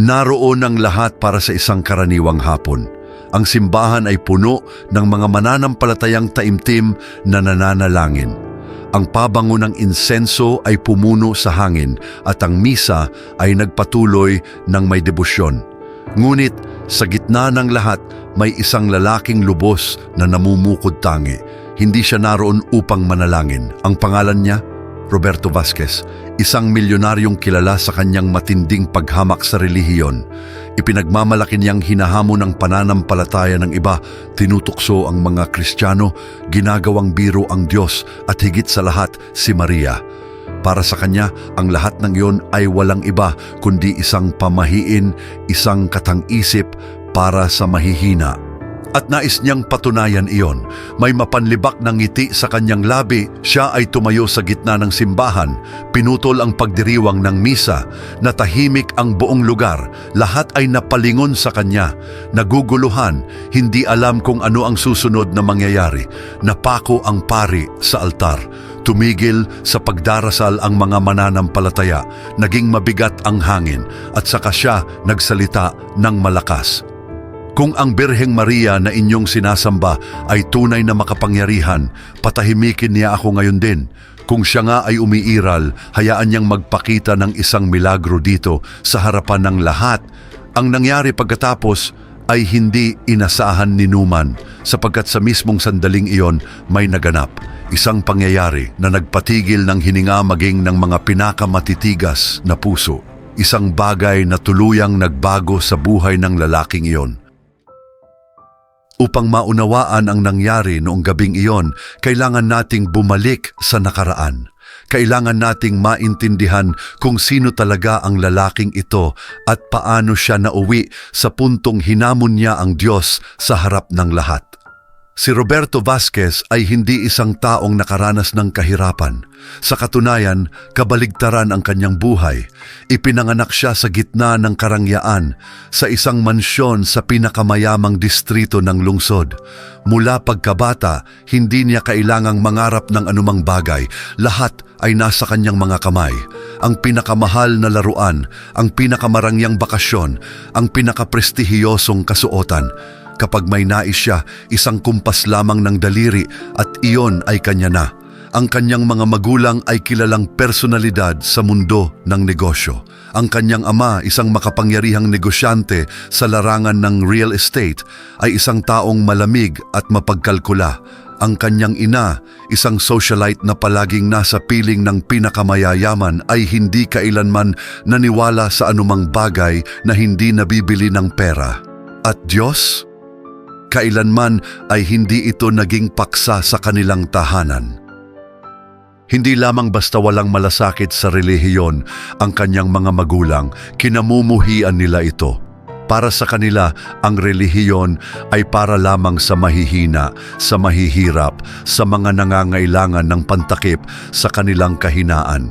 Naroon ang lahat para sa isang karaniwang hapon. Ang simbahan ay puno ng mga mananampalatayang taimtim na nananalangin. Ang pabango ng insenso ay pumuno sa hangin at ang misa ay nagpatuloy ng may debosyon. Ngunit sa gitna ng lahat may isang lalaking lubos na namumukod tangi. Hindi siya naroon upang manalangin. Ang pangalan niya, Roberto Vasquez, isang milyonaryong kilala sa kanyang matinding paghamak sa relihiyon. Ipinagmamalaki niyang hinahamon ng pananampalataya ng iba, tinutukso ang mga Kristiyano, ginagawang biro ang Diyos at higit sa lahat si Maria. Para sa kanya, ang lahat ng iyon ay walang iba kundi isang pamahiin, isang katang-isip para sa mahihina. At nais niyang patunayan iyon. May mapanlibak ng ngiti sa kanyang labi, siya ay tumayo sa gitna ng simbahan, pinutol ang pagdiriwang ng misa, natahimik ang buong lugar, lahat ay napalingon sa kanya, naguguluhan, hindi alam kung ano ang susunod na mangyayari, napako ang pari sa altar. Tumigil sa pagdarasal ang mga mananampalataya, naging mabigat ang hangin at saka siya nagsalita ng malakas. Kung ang Birheng Maria na inyong sinasamba ay tunay na makapangyarihan, patahimikin niya ako ngayon din. Kung siya nga ay umiiral, hayaan niyang magpakita ng isang milagro dito sa harapan ng lahat. Ang nangyari pagkatapos ay hindi inasahan ni Numan sapagkat sa mismong sandaling iyon may naganap. Isang pangyayari na nagpatigil ng hininga maging ng mga pinakamatitigas na puso. Isang bagay na tuluyang nagbago sa buhay ng lalaking iyon. Upang maunawaan ang nangyari noong gabing iyon, kailangan nating bumalik sa nakaraan. Kailangan nating maintindihan kung sino talaga ang lalaking ito at paano siya nauwi sa puntong hinamon niya ang Diyos sa harap ng lahat. Si Roberto Vasquez ay hindi isang taong nakaranas ng kahirapan. Sa katunayan, kabaligtaran ang kanyang buhay. Ipinanganak siya sa gitna ng karangyaan, sa isang mansyon sa pinakamayamang distrito ng lungsod. Mula pagkabata, hindi niya kailangang mangarap ng anumang bagay. Lahat ay nasa kanyang mga kamay. Ang pinakamahal na laruan, ang pinakamarangyang bakasyon, ang pinakaprestihiyosong kasuotan. Kapag may nais siya, isang kumpas lamang ng daliri at iyon ay kanya na. Ang kanyang mga magulang ay kilalang personalidad sa mundo ng negosyo. Ang kanyang ama, isang makapangyarihang negosyante sa larangan ng real estate, ay isang taong malamig at mapagkalkula. Ang kanyang ina, isang socialite na palaging nasa piling ng pinakamayayaman ay hindi kailanman naniwala sa anumang bagay na hindi nabibili ng pera. At Diyos? Kailanman ay hindi ito naging paksa sa kanilang tahanan. Hindi lamang basta walang malasakit sa relihiyon ang kanyang mga magulang, kinamumuhian nila ito. Para sa kanila, ang relihiyon ay para lamang sa mahihina, sa mahihirap, sa mga nangangailangan ng pantakip sa kanilang kahinaan.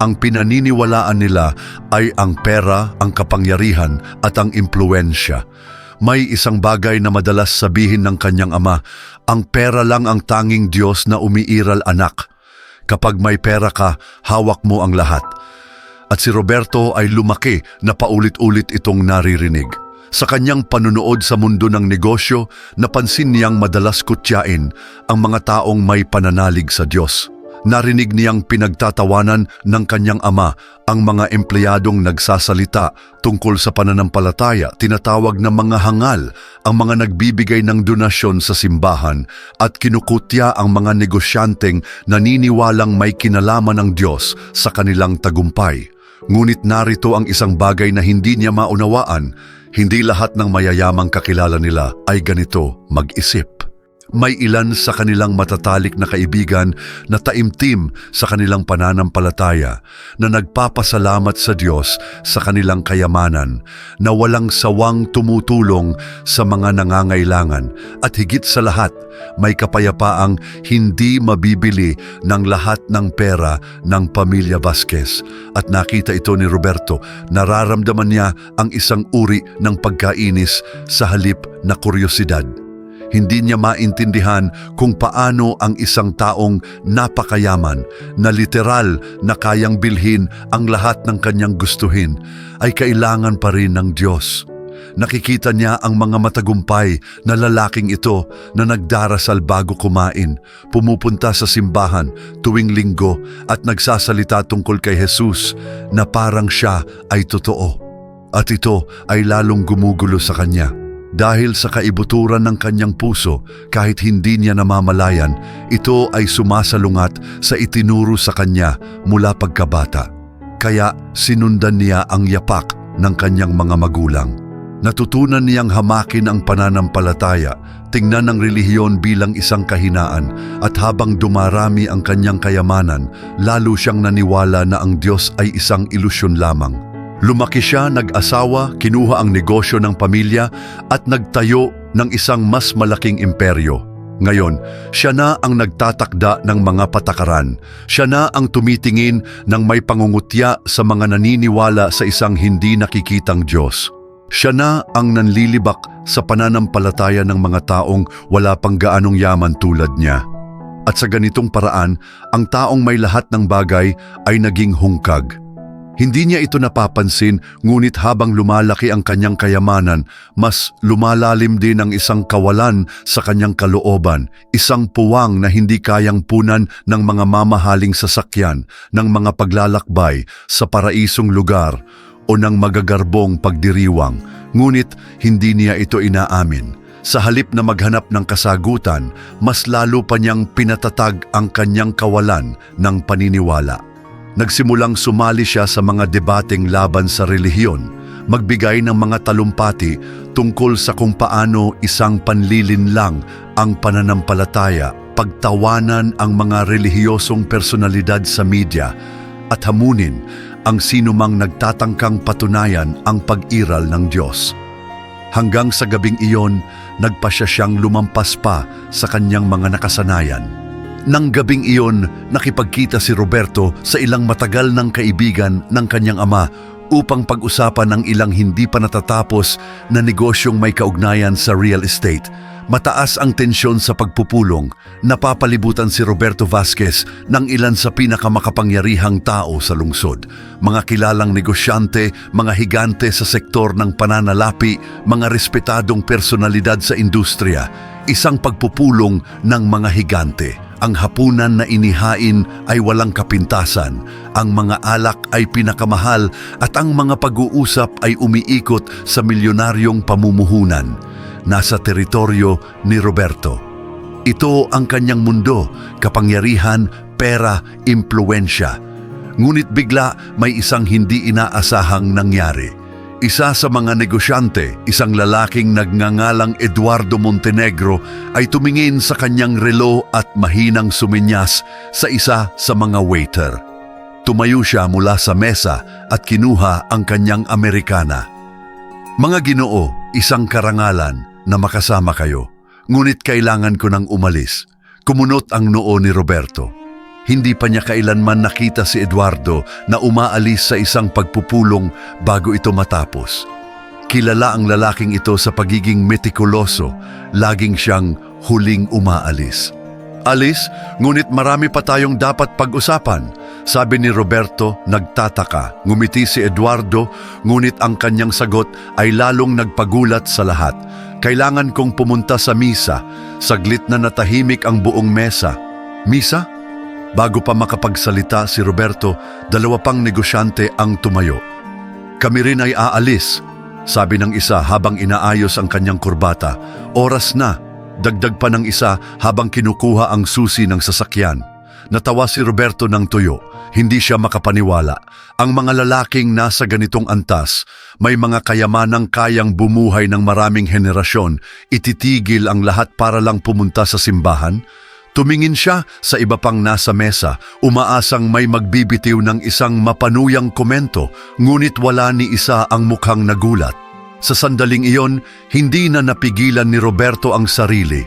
Ang pinaniniwalaan nila ay ang pera, ang kapangyarihan at ang impluensya. May isang bagay na madalas sabihin ng kanyang ama, ang pera lang ang tanging Diyos na umiiral anak. Kapag may pera ka, hawak mo ang lahat. At si Roberto ay lumaki na paulit-ulit itong naririnig. Sa kanyang panunood sa mundo ng negosyo, napansin niyang madalas kutyain ang mga taong may pananalig sa Diyos. Narinig niyang pinagtatawanan ng kanyang ama ang mga empleyadong nagsasalita tungkol sa pananampalataya, tinatawag na mga hangal, ang mga nagbibigay ng donasyon sa simbahan at kinukutya ang mga negosyanteng naniniwalang may kinalaman ng Diyos sa kanilang tagumpay. Ngunit narito ang isang bagay na hindi niya maunawaan, hindi lahat ng mayayamang kakilala nila ay ganito mag-isip. May ilan sa kanilang matatalik na kaibigan na taimtim sa kanilang pananampalataya na nagpapasalamat sa Diyos sa kanilang kayamanan na walang sawang tumutulong sa mga nangangailangan. At higit sa lahat may kapayapaang hindi mabibili ng lahat ng pera ng pamilya Vasquez. At nakita ito ni Roberto. Nararamdaman niya ang isang uri ng pagkainis sa halip na kuryosidad. Hindi niya maintindihan kung paano ang isang taong napakayaman na literal na kayang bilhin ang lahat ng kanyang gustuhin ay kailangan pa rin ng Diyos. Nakikita niya ang mga matagumpay na lalaking ito na nagdarasal bago kumain, pumupunta sa simbahan tuwing linggo at nagsasalita tungkol kay Jesus na parang siya ay totoo. At ito ay lalong gumugulo sa kanya. Dahil sa kaibuturan ng kanyang puso, kahit hindi niya namamalayan, ito ay sumasalungat sa itinuro sa kanya mula pagkabata. Kaya sinundan niya ang yapak ng kanyang mga magulang. Natutunan niyang hamakin ang pananampalataya, tingnan ang relihiyon bilang isang kahinaan at habang dumarami ang kanyang kayamanan, lalo siyang naniwala na ang Diyos ay isang ilusyon lamang. Lumaki siya, nag-asawa, kinuha ang negosyo ng pamilya at nagtayo ng isang mas malaking imperyo. Ngayon, siya na ang nagtatakda ng mga patakaran. Siya na ang tumitingin ng may pangungutya sa mga naniniwala sa isang hindi nakikitang Diyos. Siya na ang nanlilibak sa pananampalataya ng mga taong wala pang gaanong yaman tulad niya. At sa ganitong paraan, ang taong may lahat ng bagay ay naging hungkag. Hindi niya ito napapansin, ngunit habang lumalaki ang kanyang kayamanan, mas lumalalim din ang isang kawalan sa kanyang kalooban, isang puwang na hindi kayang punan ng mga mamahaling sasakyan, ng mga paglalakbay sa paraisong lugar o ng magagarbong pagdiriwang, ngunit hindi niya ito inaamin. Sa halip na maghanap ng kasagutan, mas lalo pa niyang pinatatag ang kanyang kawalan ng paniniwala. Nagsimulang sumali siya sa mga debateng laban sa relihiyon, magbigay ng mga talumpati tungkol sa kung paano isang panlilinlang ang pananampalataya, pagtawanan ang mga relihiyosong personalidad sa media, at hamunin ang sinumang nagtatangkang patunayan ang pag-iral ng Diyos. Hanggang sa gabing iyon, nagpasya siyang lumampas pa sa kanyang mga nakasanayan. Nang gabing iyon, nakipagkita si Roberto sa ilang matagal ng kaibigan ng kanyang ama upang pag-usapan ang ilang hindi pa natatapos na negosyong may kaugnayan sa real estate. Mataas ang tensyon sa pagpupulong, napapalibutan si Roberto Vasquez ng ilan sa pinakamakapangyarihang tao sa lungsod. Mga kilalang negosyante, mga higante sa sektor ng pananalapi, mga respetadong personalidad sa industriya, isang pagpupulong ng mga higante. Ang hapunan na inihain ay walang kapintasan, ang mga alak ay pinakamahal at ang mga pag-uusap ay umiikot sa milyonaryong pamumuhunan. Nasa teritoryo ni Roberto. Ito ang kanyang mundo, kapangyarihan, pera, impluensya. Ngunit bigla may isang hindi inaasahang nangyari. Isa sa mga negosyante, isang lalaking nagngangalang Eduardo Montenegro ay tumingin sa kanyang relo at mahinang suminyas sa isa sa mga waiter. Tumayo siya mula sa mesa at kinuha ang kanyang Amerikana. Mga ginoo, isang karangalan na makasama kayo. Ngunit kailangan ko nang umalis. Kumunot ang noo ni Roberto. Hindi pa niya kailanman nakita si Eduardo na umaalis sa isang pagpupulong bago ito matapos. Kilala ang lalaking ito sa pagiging metikuloso, laging siyang huling umaalis. Alis, ngunit marami pa tayong dapat pag-usapan. Sabi ni Roberto, nagtataka. Ngumiti si Eduardo, ngunit ang kanyang sagot ay lalong nagpagulat sa lahat. Kailangan kong pumunta sa misa. Saglit na natahimik ang buong mesa. Misa? Bago pa makapagsalita si Roberto, dalawa pang negosyante ang tumayo. Kami rin ay aalis, sabi ng isa habang inaayos ang kanyang kurbata. Oras na, dagdag pa ng isa habang kinukuha ang susi ng sasakyan. Natawa si Roberto ng tuyo, hindi siya makapaniwala. Ang mga lalaking nasa ganitong antas, may mga kayamanang kayang bumuhay ng maraming henerasyon, ititigil ang lahat para lang pumunta sa simbahan? Tumingin siya sa iba pang nasa mesa, umaasang may magbibitiw ng isang mapanuyang komento, ngunit wala ni isa ang mukhang nagulat. Sa sandaling iyon, hindi na napigilan ni Roberto ang sarili.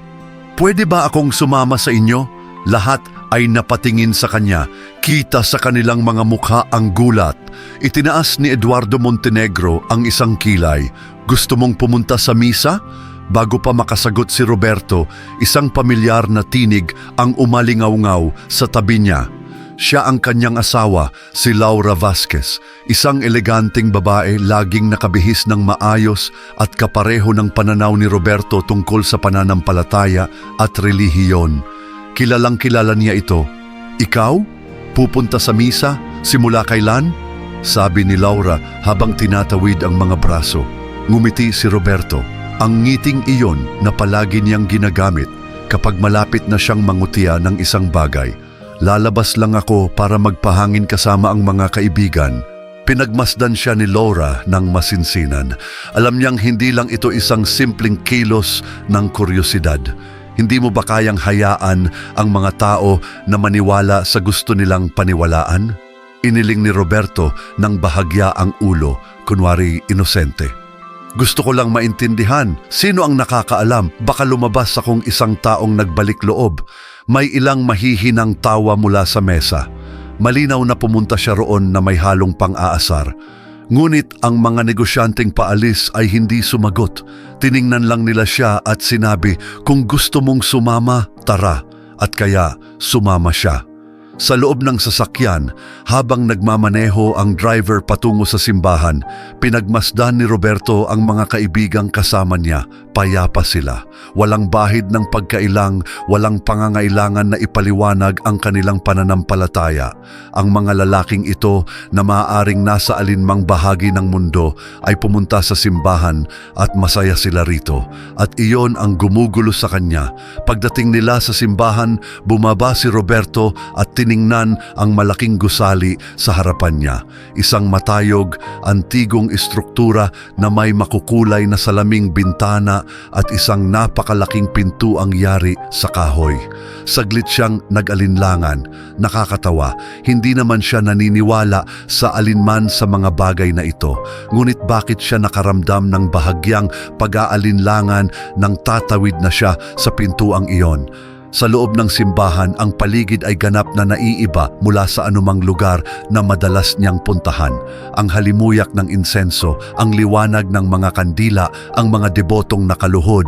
Pwede ba akong sumama sa inyo? Lahat ay napatingin sa kanya, kita sa kanilang mga mukha ang gulat. Itinaas ni Eduardo Montenegro ang isang kilay. Gusto mong pumunta sa misa? Bago pa makasagot si Roberto, isang pamilyar na tinig ang umalingaw-ngaw sa tabi niya. Siya ang kanyang asawa, si Laura Vasquez, isang eleganteng babae laging nakabihis ng maayos at kapareho ng pananaw ni Roberto tungkol sa pananampalataya at relihiyon. Kilalang kilala niya ito. Ikaw? Pupunta sa misa? Simula kailan? Sabi ni Laura habang tinatawid ang mga braso. Ngumiti si Roberto. Ang ngiting iyon na palagi niyang ginagamit kapag malapit na siyang mangutya ng isang bagay. Lalabas lang ako para magpahangin kasama ang mga kaibigan. Pinagmasdan siya ni Laura ng masinsinan. Alam niyang hindi lang ito isang simpleng kilos ng kuryosidad. Hindi mo ba kayang hayaan ang mga tao na maniwala sa gusto nilang paniwalaan? Iniling ni Roberto ng bahagya ang ulo, kunwari inosente. Gusto ko lang maintindihan, sino ang nakakaalam? Baka lumabas akong isang taong nagbalik loob. May ilang mahihinang tawa mula sa mesa. Malinaw na pumunta siya roon na may halong pang-aasar. Ngunit ang mga negosyanteng paalis ay hindi sumagot. Tiningnan lang nila siya at sinabi, kung gusto mong sumama, tara. At kaya sumama siya. Sa loob ng sasakyan, habang nagmamaneho ang driver patungo sa simbahan, pinagmasdan ni Roberto ang mga kaibigang kasama niya. Payapa sila. Walang bahid ng pagkailang, walang pangangailangan na ipaliwanag ang kanilang pananampalataya. Ang mga lalaking ito na maaaring nasa alinmang bahagi ng mundo ay pumunta sa simbahan at masaya sila rito. At iyon ang gumugulo sa kanya. Pagdating nila sa simbahan, bumaba si Roberto at tiningnan ang malaking gusali sa harapan niya. Isang matayog, antigong istruktura na may makukulay na salaming bintana at isang napakalaking pinto ang yari sa kahoy. Saglit siyang nag-alinlangan, nakakatawa, hindi naman siya naniniwala sa alinman sa mga bagay na ito. Ngunit bakit siya nakaramdam ng bahagyang pag-aalinlangan nang tatawid na siya sa pintuang iyon? Sa loob ng simbahan, ang paligid ay ganap na naiiba mula sa anumang lugar na madalas niyang puntahan. Ang halimuyak ng insenso, ang liwanag ng mga kandila, ang mga debotong nakaluhod,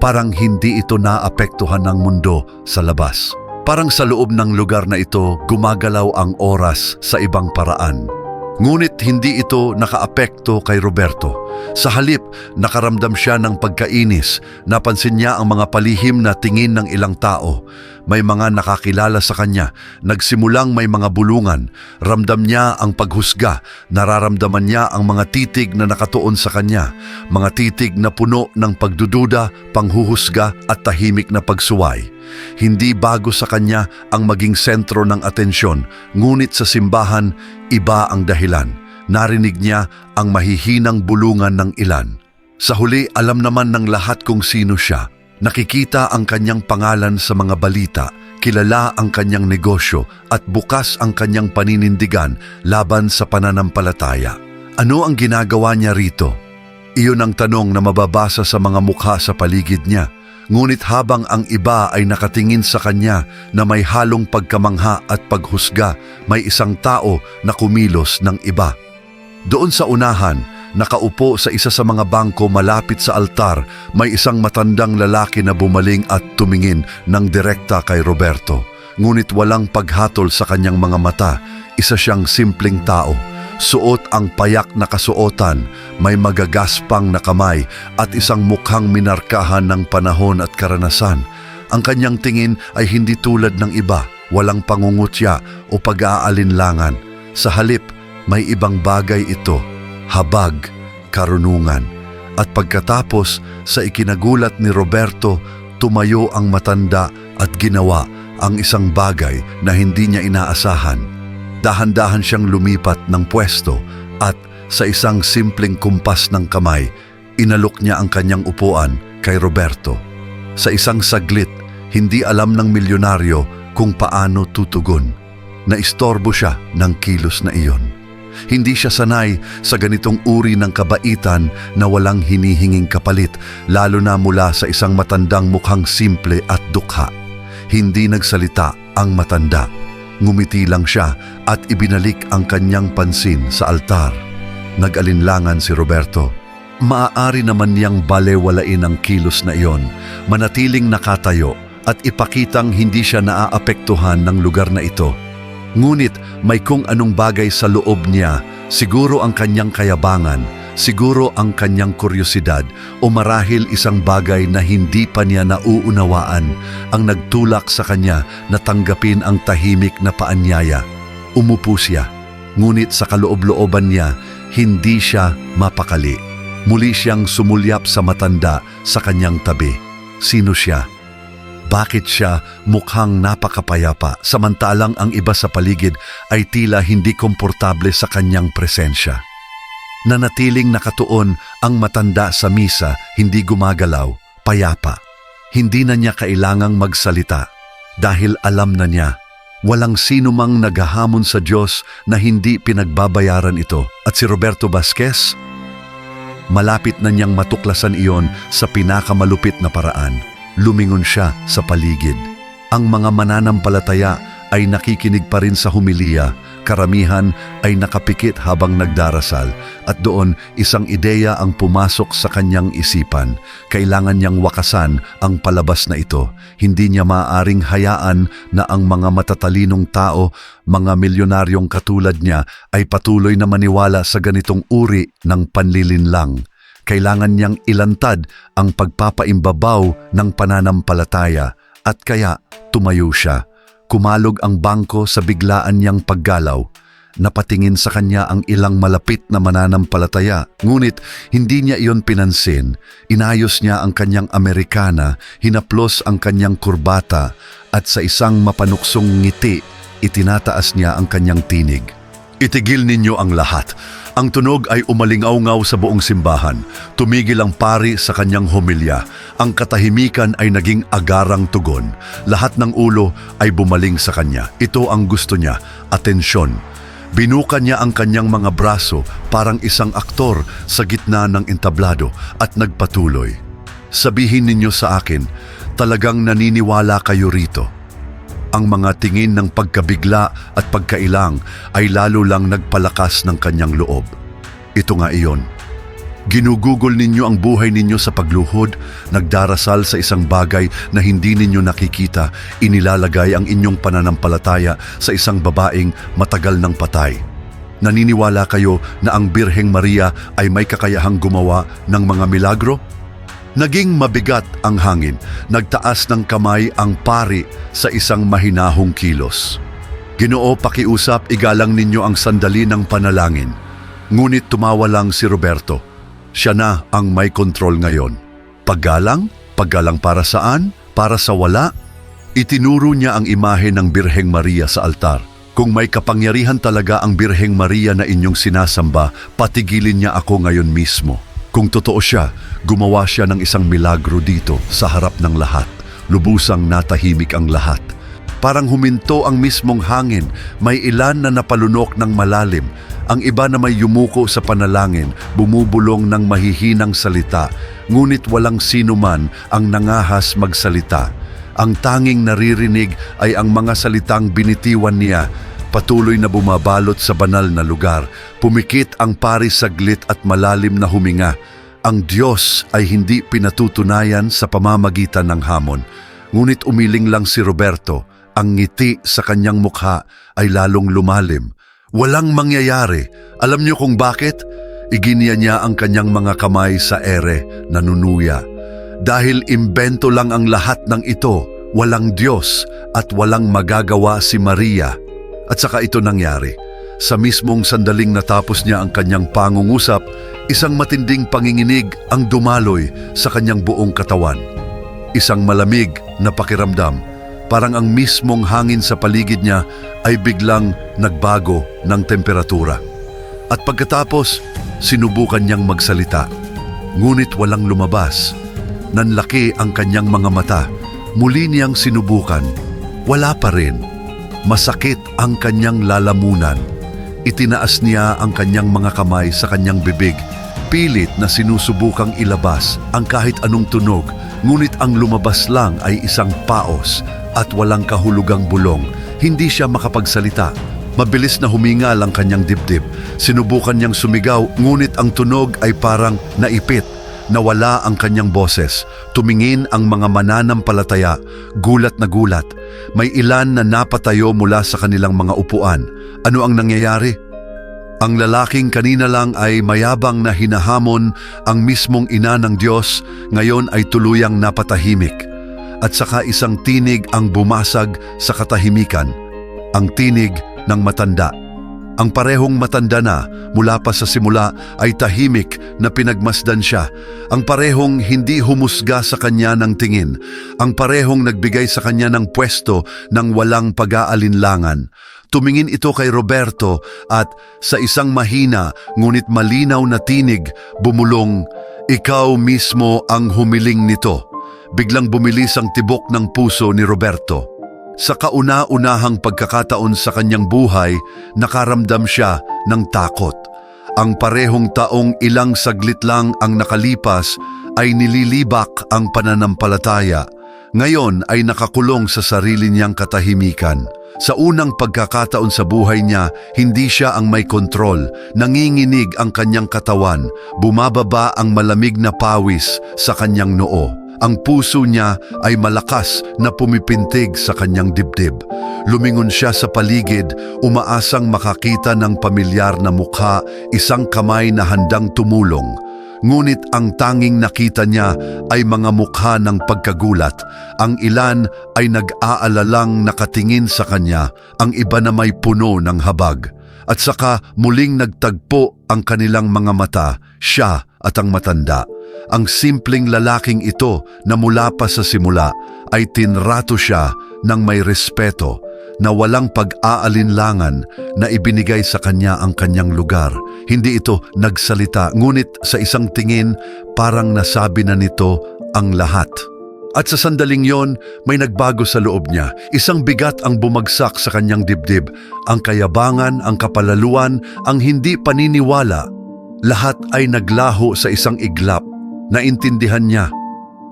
parang hindi ito naapektuhan ng mundo sa labas. Parang sa loob ng lugar na ito, gumagalaw ang oras sa ibang paraan. Ngunit hindi ito nakaapekto kay Roberto. Sa halip, nakaramdam siya ng pagkainis. Napansin niya ang mga palihim na tingin ng ilang tao. May mga nakakilala sa kanya. Nagsimulang may mga bulungan. Ramdam niya ang paghusga. Nararamdaman niya ang mga titig na nakatuon sa kanya. Mga titig na puno ng pagdududa, panghuhusga at tahimik na pagsuway. Hindi bago sa kanya ang maging sentro ng atensyon, ngunit sa simbahan, iba ang dahilan. Narinig niya ang mahihinang bulungan ng ilan. Sa huli, alam naman ng lahat kung sino siya. Nakikita ang kanyang pangalan sa mga balita, kilala ang kanyang negosyo at bukas ang kanyang paninindigan laban sa pananampalataya. Ano ang ginagawa niya rito? Iyon ang tanong na mababasa sa mga mukha sa paligid niya. Ngunit habang ang iba ay nakatingin sa kanya na may halong pagkamangha at paghusga, may isang tao na kumilos ng iba. Doon sa unahan, nakaupo sa isa sa mga bangko malapit sa altar, may isang matandang lalaki na bumaling at tumingin ng direkta kay Roberto. Ngunit walang paghatol sa kanyang mga mata, isa siyang simpleng tao. Suot ang payak na kasuotan, may magagaspang na kamay at isang mukhang minarkahan ng panahon at karanasan. Ang kanyang tingin ay hindi tulad ng iba, walang pangungutya o pag-aalinlangan. Sa halip, may ibang bagay ito, habag, karunungan. At pagkatapos sa ikinagulat ni Roberto, tumayo ang matanda at ginawa ang isang bagay na hindi niya inaasahan. Dahan-dahan siyang lumipat ng pwesto at sa isang simpleng kumpas ng kamay, inalok niya ang kanyang upuan kay Roberto. Sa isang saglit, hindi alam ng milyonaryo kung paano tutugon. Naistorbo siya ng kilos na iyon. Hindi siya sanay sa ganitong uri ng kabaitan na walang hinihinging kapalit, lalo na mula sa isang matandang mukhang simple at dukha. Hindi nagsalita ang matanda. Ngumiti lang siya at ibinalik ang kanyang pansin sa altar. Nag-alinlangan si Roberto. maaari naman niyang balewalain ang kilos na iyon, manatiling nakatayo at ipakitang hindi siya naaapektuhan ng lugar na ito. Ngunit may kung anong bagay sa loob niya, siguro ang kanyang kayabangan, siguro ang kanyang kuryosidad o marahil isang bagay na hindi pa niya nauunawaan ang nagtulak sa kanya na tanggapin ang tahimik na paanyaya. Umupo siya, ngunit sa kaloob-looban niya, hindi siya mapakali. Muli siyang sumulyap sa matanda sa kanyang tabi. Sino siya? Bakit siya mukhang napakapayapa samantalang ang iba sa paligid ay tila hindi komportable sa kanyang presensya? Nanatiling nakatuon ang matanda sa misa, hindi gumagalaw, payapa. Hindi na niya kailangang magsalita dahil alam na niya walang sino mang naghahamon sa Diyos na hindi pinagbabayaran ito. At si Roberto Vasquez, malapit na niyang matuklasan iyon sa pinakamalupit na paraan. Lumingon siya sa paligid. Ang mga mananampalataya ay nakikinig pa rin sa humiliya, karamihan ay nakapikit habang nagdarasal at doon isang ideya ang pumasok sa kanyang isipan. Kailangan niyang wakasan ang palabas na ito. Hindi niya maaaring hayaan na ang mga matatalinong tao, mga milyonaryong katulad niya ay patuloy na maniwala sa ganitong uri ng panlilinlang kailangan niyang ilantad ang pagpapaimbabaw ng pananampalataya at kaya tumayo siya. Kumalog ang bangko sa biglaan niyang paggalaw. Napatingin sa kanya ang ilang malapit na mananampalataya, ngunit hindi niya iyon pinansin. Inayos niya ang kanyang Amerikana, hinaplos ang kanyang kurbata, at sa isang mapanuksong ngiti, itinataas niya ang kanyang tinig. Itigil ninyo ang lahat. Ang tunog ay umalingaw-ngaw sa buong simbahan. Tumigil ang pari sa kanyang homilya. Ang katahimikan ay naging agarang tugon. Lahat ng ulo ay bumaling sa kanya. Ito ang gusto niya, atensyon. Binuka niya ang kanyang mga braso parang isang aktor sa gitna ng entablado at nagpatuloy. Sabihin ninyo sa akin, talagang naniniwala kayo rito. Ang mga tingin ng pagkabigla at pagkailang ay lalo lang nagpalakas ng kanyang loob. Ito nga iyon. Ginugugol ninyo ang buhay ninyo sa pagluhod, nagdarasal sa isang bagay na hindi ninyo nakikita, inilalagay ang inyong pananampalataya sa isang babaeng matagal ng patay. Naniniwala kayo na ang Birheng Maria ay may kakayahang gumawa ng mga milagro? Naging mabigat ang hangin, nagtaas ng kamay ang pari sa isang mahinahong kilos. Ginoo pakiusap igalang ninyo ang sandali ng panalangin. Ngunit tumawa lang si Roberto. Siya na ang may kontrol ngayon. Paggalang? Paggalang para saan? Para sa wala? Itinuro niya ang imahe ng Birheng Maria sa altar. Kung may kapangyarihan talaga ang Birheng Maria na inyong sinasamba, patigilin niya ako ngayon mismo. Kung totoo siya, gumawa siya ng isang milagro dito sa harap ng lahat. Lubusang natahimik ang lahat. Parang huminto ang mismong hangin, may ilan na napalunok ng malalim. Ang iba na may yumuko sa panalangin, bumubulong ng mahihinang salita, ngunit walang sino man ang nangahas magsalita. Ang tanging naririnig ay ang mga salitang binitiwan niya, patuloy na bumabalot sa banal na lugar. Pumikit ang pari saglit at malalim na huminga. Ang Diyos ay hindi pinatutunayan sa pamamagitan ng hamon. Ngunit umiling lang si Roberto, ang ngiti sa kanyang mukha ay lalong lumalim. Walang mangyayari. Alam niyo kung bakit? Iginiya niya ang kanyang mga kamay sa ere, nanunuya. Dahil imbento lang ang lahat ng ito, walang Diyos at walang magagawa si Maria. At saka ito nangyari. Sa mismong sandaling natapos niya ang kanyang pangungusap, isang matinding panginginig ang dumaloy sa kanyang buong katawan. Isang malamig na pakiramdam, parang ang mismong hangin sa paligid niya ay biglang nagbago ng temperatura. At pagkatapos, sinubukan niyang magsalita. Ngunit walang lumabas. Nanlaki ang kanyang mga mata. Muli niyang sinubukan. Wala pa rin. Masakit ang kanyang lalamunan. Itinaas niya ang kanyang mga kamay sa kanyang bibig. Pilit na sinusubukang ilabas ang kahit anong tunog, ngunit ang lumabas lang ay isang paos at walang kahulugang bulong. Hindi siya makapagsalita. Mabilis na huminga ang kanyang dibdib. Sinubukan niyang sumigaw, ngunit ang tunog ay parang naipit. Nawala ang kanyang boses. Tumingin ang mga mananampalataya, gulat na gulat. May ilan na napatayo mula sa kanilang mga upuan. Ano ang nangyayari? Ang lalaking kanina lang ay mayabang na hinahamon ang mismong ina ng Diyos, ngayon ay tuluyang napatahimik. At saka isang tinig ang bumasag sa katahimikan, ang tinig ng matanda. Ang parehong matanda na mula pa sa simula ay tahimik na pinagmasdan siya. Ang parehong hindi humusga sa kanya ng tingin. Ang parehong nagbigay sa kanya ng pwesto ng walang pag-aalinlangan. Tumingin ito kay Roberto at sa isang mahina ngunit malinaw na tinig bumulong, Ikaw mismo ang humiling nito. Biglang bumilis ang tibok ng puso ni Roberto. Sa kauna-unahang pagkakataon sa kanyang buhay, nakaramdam siya ng takot. Ang parehong taong ilang saglit lang ang nakalipas ay nililibak ang pananampalataya. Ngayon ay nakakulong sa sarili niyang katahimikan. Sa unang pagkakataon sa buhay niya, hindi siya ang may kontrol. Nanginginig ang kanyang katawan, bumababa ang malamig na pawis sa kanyang noo. Ang puso niya ay malakas na pumipintig sa kanyang dibdib. Lumingon siya sa paligid, umaasang makakita ng pamilyar na mukha, isang kamay na handang tumulong. Ngunit ang tanging nakita niya ay mga mukha ng pagkagulat. Ang ilan ay nag-aalalang nakatingin sa kanya, ang iba na may puno ng habag. At saka muling nagtagpo ang kanilang mga mata, siya at ang matanda. Ang simpleng lalaking ito na mula pa sa simula ay tinrato siya ng may respeto na walang pag-aalinlangan na ibinigay sa kanya ang kanyang lugar. Hindi ito nagsalita, ngunit sa isang tingin parang nasabi na nito ang lahat. At sa sandaling yon, may nagbago sa loob niya. Isang bigat ang bumagsak sa kanyang dibdib. Ang kayabangan, ang kapalaluan, ang hindi paniniwala. Lahat ay naglaho sa isang iglap. Naintindihan niya.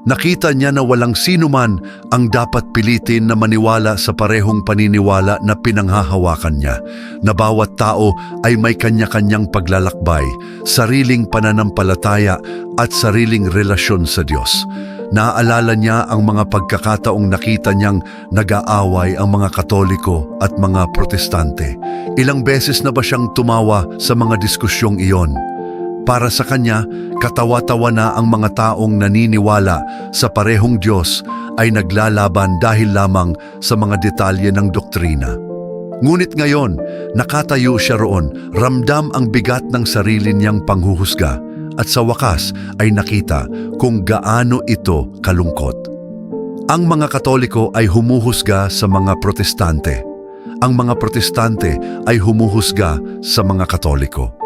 Nakita niya na walang sino man ang dapat pilitin na maniwala sa parehong paniniwala na pinanghahawakan niya, na bawat tao ay may kanya-kanyang paglalakbay, sariling pananampalataya at sariling relasyon sa Diyos. Naaalala niya ang mga pagkakataong nakita niyang nag-aaway ang mga Katoliko at mga Protestante. Ilang beses na ba siyang tumawa sa mga diskusyong iyon? Para sa kanya, katawa-tawa na ang mga taong naniniwala sa parehong Diyos ay naglalaban dahil lamang sa mga detalye ng doktrina. Ngunit ngayon, nakatayo siya roon, ramdam ang bigat ng sarili niyang panghuhusga at sa wakas ay nakita kung gaano ito kalungkot. Ang mga Katoliko ay humuhusga sa mga Protestante. Ang mga Protestante ay humuhusga sa mga Katoliko.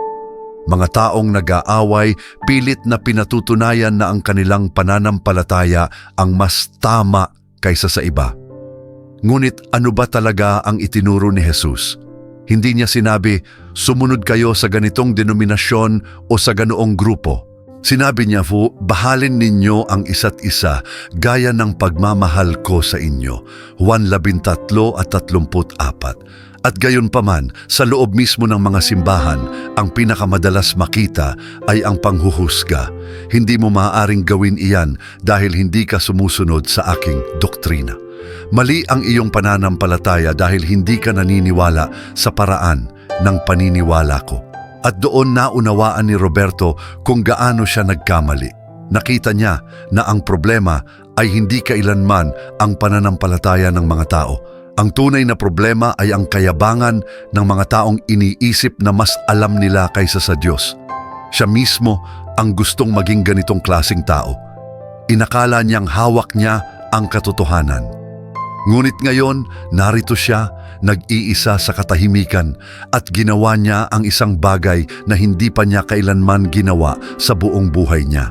Mga taong nag-aaway, pilit na pinatutunayan na ang kanilang pananampalataya ang mas tama kaysa sa iba. Ngunit ano ba talaga ang itinuro ni Jesus? Hindi niya sinabi, sumunod kayo sa ganitong denominasyon o sa ganoong grupo. Sinabi niya po, bahalin ninyo ang isa't isa gaya ng pagmamahal ko sa inyo. Juan 13 at 34. At gayon paman, sa loob mismo ng mga simbahan, ang pinakamadalas makita ay ang panghuhusga. Hindi mo maaaring gawin iyan dahil hindi ka sumusunod sa aking doktrina. Mali ang iyong pananampalataya dahil hindi ka naniniwala sa paraan ng paniniwala ko. At doon naunawaan ni Roberto kung gaano siya nagkamali. Nakita niya na ang problema ay hindi kailanman ang pananampalataya ng mga tao. Ang tunay na problema ay ang kayabangan ng mga taong iniisip na mas alam nila kaysa sa Diyos. Siya mismo ang gustong maging ganitong klasing tao. Inakala niyang hawak niya ang katotohanan. Ngunit ngayon, narito siya, nag-iisa sa katahimikan at ginawa niya ang isang bagay na hindi pa niya kailanman ginawa sa buong buhay niya.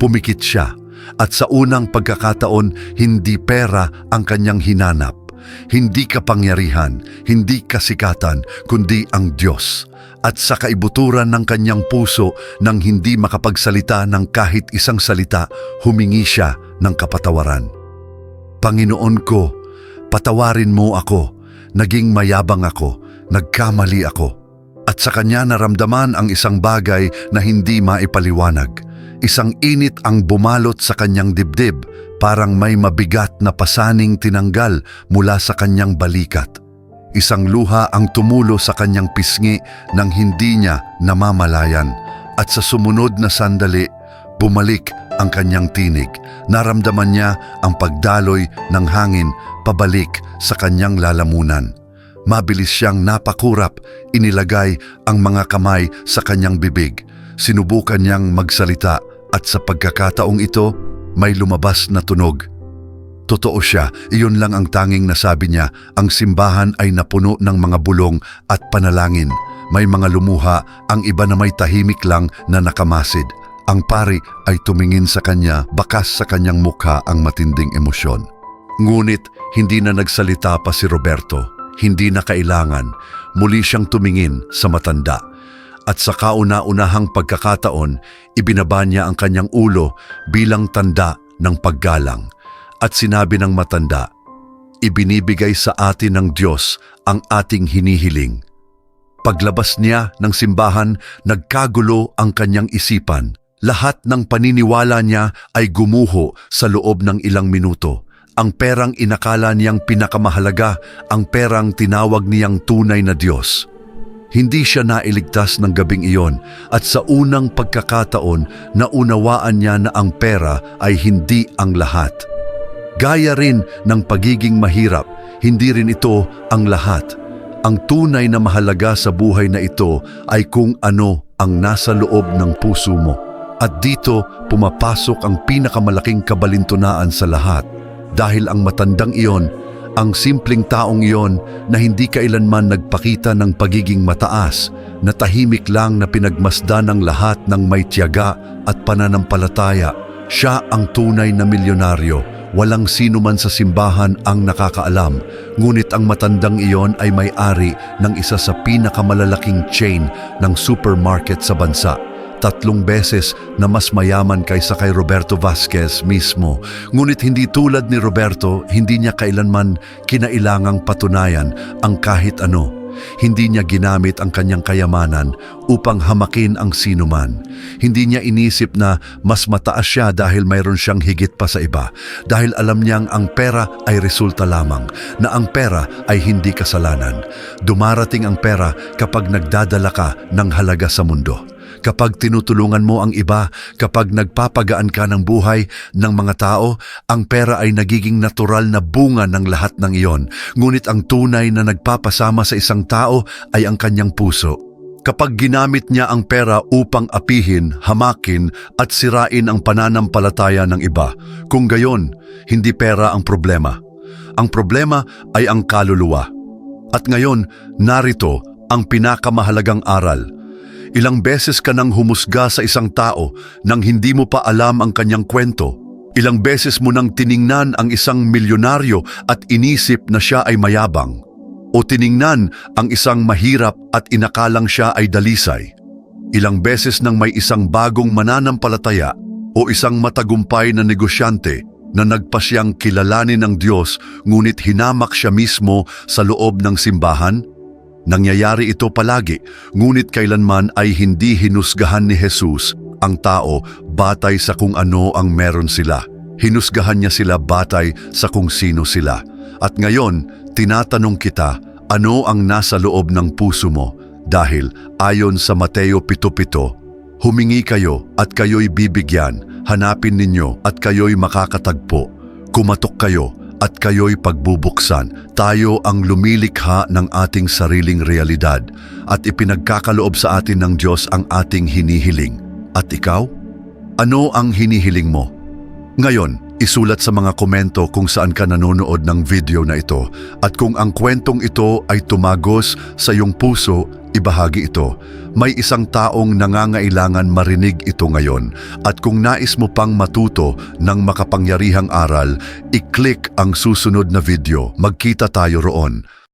Pumikit siya at sa unang pagkakataon, hindi pera ang kanyang hinanap. Hindi kapangyarihan, hindi kasikatan, kundi ang Diyos. At sa kaibuturan ng kanyang puso nang hindi makapagsalita ng kahit isang salita, humingi siya ng kapatawaran. Panginoon ko, patawarin mo ako. Naging mayabang ako. nagkamali ako. At sa kanya naramdaman ang isang bagay na hindi maipaliwanag. Isang init ang bumalot sa kanyang dibdib, parang may mabigat na pasaning tinanggal mula sa kanyang balikat. Isang luha ang tumulo sa kanyang pisngi nang hindi niya namamalayan. At sa sumunod na sandali, bumalik ang kanyang tinig. Naramdaman niya ang pagdaloy ng hangin pabalik sa kanyang lalamunan. Mabilis siyang napakurap, inilagay ang mga kamay sa kanyang bibig. Sinubukan niyang magsalita at sa pagkakataong ito, may lumabas na tunog. Totoo siya, iyon lang ang tanging nasabi niya. Ang simbahan ay napuno ng mga bulong at panalangin. May mga lumuha, ang iba na may tahimik lang na nakamasid. Ang pari ay tumingin sa kanya, bakas sa kanyang mukha ang matinding emosyon. Ngunit hindi na nagsalita pa si Roberto. Hindi na kailangan. Muli siyang tumingin sa matanda. At sa kauna-unahang pagkakataon, ibinaba niya ang kanyang ulo bilang tanda ng paggalang. At sinabi ng matanda, Ibinibigay sa atin ng Diyos ang ating hinihiling. Paglabas niya ng simbahan, nagkagulo ang kanyang isipan. Lahat ng paniniwala niya ay gumuho sa loob ng ilang minuto. Ang perang inakala niyang pinakamahalaga, ang perang tinawag niyang tunay na Diyos. Hindi siya nailigtas ng gabing iyon at sa unang pagkakataon naunawaan niya na ang pera ay hindi ang lahat. Gaya rin ng pagiging mahirap, hindi rin ito ang lahat. Ang tunay na mahalaga sa buhay na ito ay kung ano ang nasa loob ng puso mo. At dito pumapasok ang pinakamalaking kabalintunaan sa lahat. Dahil ang matandang iyon, ang simpleng taong iyon na hindi kailanman nagpakita ng pagiging mataas, na tahimik lang na pinagmasdan ng lahat ng may tiyaga at pananampalataya. Siya ang tunay na milyonaryo Walang sino man sa simbahan ang nakakaalam, ngunit ang matandang iyon ay may-ari ng isa sa pinakamalalaking chain ng supermarket sa bansa. Tatlong beses na mas mayaman kaysa kay Roberto Vasquez mismo. Ngunit hindi tulad ni Roberto, hindi niya kailanman kinailangang patunayan ang kahit ano. Hindi niya ginamit ang kanyang kayamanan upang hamakin ang sinuman. Hindi niya inisip na mas mataas siya dahil mayroon siyang higit pa sa iba. Dahil alam niyang ang pera ay resulta lamang, na ang pera ay hindi kasalanan. Dumarating ang pera kapag nagdadala ka ng halaga sa mundo kapag tinutulungan mo ang iba, kapag nagpapagaan ka ng buhay ng mga tao, ang pera ay nagiging natural na bunga ng lahat ng iyon. Ngunit ang tunay na nagpapasama sa isang tao ay ang kanyang puso. Kapag ginamit niya ang pera upang apihin, hamakin at sirain ang pananampalataya ng iba, kung gayon, hindi pera ang problema. Ang problema ay ang kaluluwa. At ngayon, narito ang pinakamahalagang aral – Ilang beses ka nang humusga sa isang tao nang hindi mo pa alam ang kanyang kwento. Ilang beses mo nang tiningnan ang isang milyonaryo at inisip na siya ay mayabang. O tiningnan ang isang mahirap at inakalang siya ay dalisay. Ilang beses nang may isang bagong mananampalataya o isang matagumpay na negosyante na nagpasyang kilalanin ng Diyos ngunit hinamak siya mismo sa loob ng simbahan Nangyayari ito palagi, ngunit kailanman ay hindi hinusgahan ni Jesus ang tao batay sa kung ano ang meron sila. Hinusgahan niya sila batay sa kung sino sila. At ngayon, tinatanong kita, ano ang nasa loob ng puso mo? Dahil ayon sa Mateo 7.7, humingi kayo at kayo'y bibigyan, hanapin ninyo at kayo'y makakatagpo, kumatok kayo at kayo'y pagbubuksan. Tayo ang lumilikha ng ating sariling realidad at ipinagkakaloob sa atin ng Diyos ang ating hinihiling. At ikaw? Ano ang hinihiling mo? Ngayon, isulat sa mga komento kung saan ka nanonood ng video na ito at kung ang kwentong ito ay tumagos sa iyong puso ibahagi ito. May isang taong nangangailangan marinig ito ngayon at kung nais mo pang matuto ng makapangyarihang aral, i-click ang susunod na video. Magkita tayo roon.